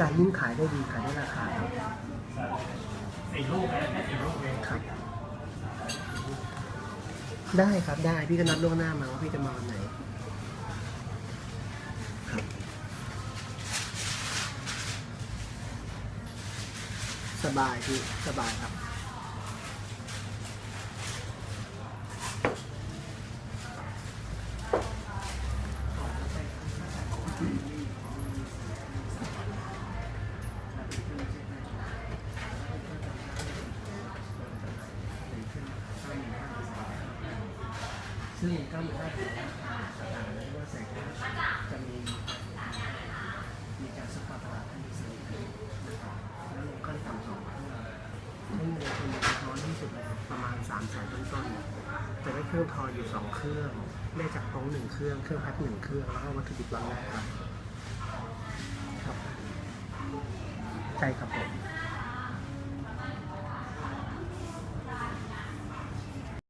การยิ่งขายได้ดีขายได้ราคาครับสี่ลูกนะแค่สี่ลูกเองครับ ได้ครับได้พี่ก็นัดล่วงหน้ามาว่าพี่จะมาวันไหนครับสบายพี่สบายครับ ซึ่งก็มีได้สถานที่ว่าแสงจะมีมีการสปอร์ตตลาดที่มีเสน่ห์นะครับแล้วลงขั้นต่ำสองเครื่องให้เงินทุนน้อยที่สุดประมาณสามแสนต้นๆจะได้เครื่องทออยู่สองเครื่องได้จากตรงหนึ่งเครื่องเครื่องพัดหนึ่งเครื่องแล้วก็วัตถุดิบรางแรกครับครับใช่ครับผม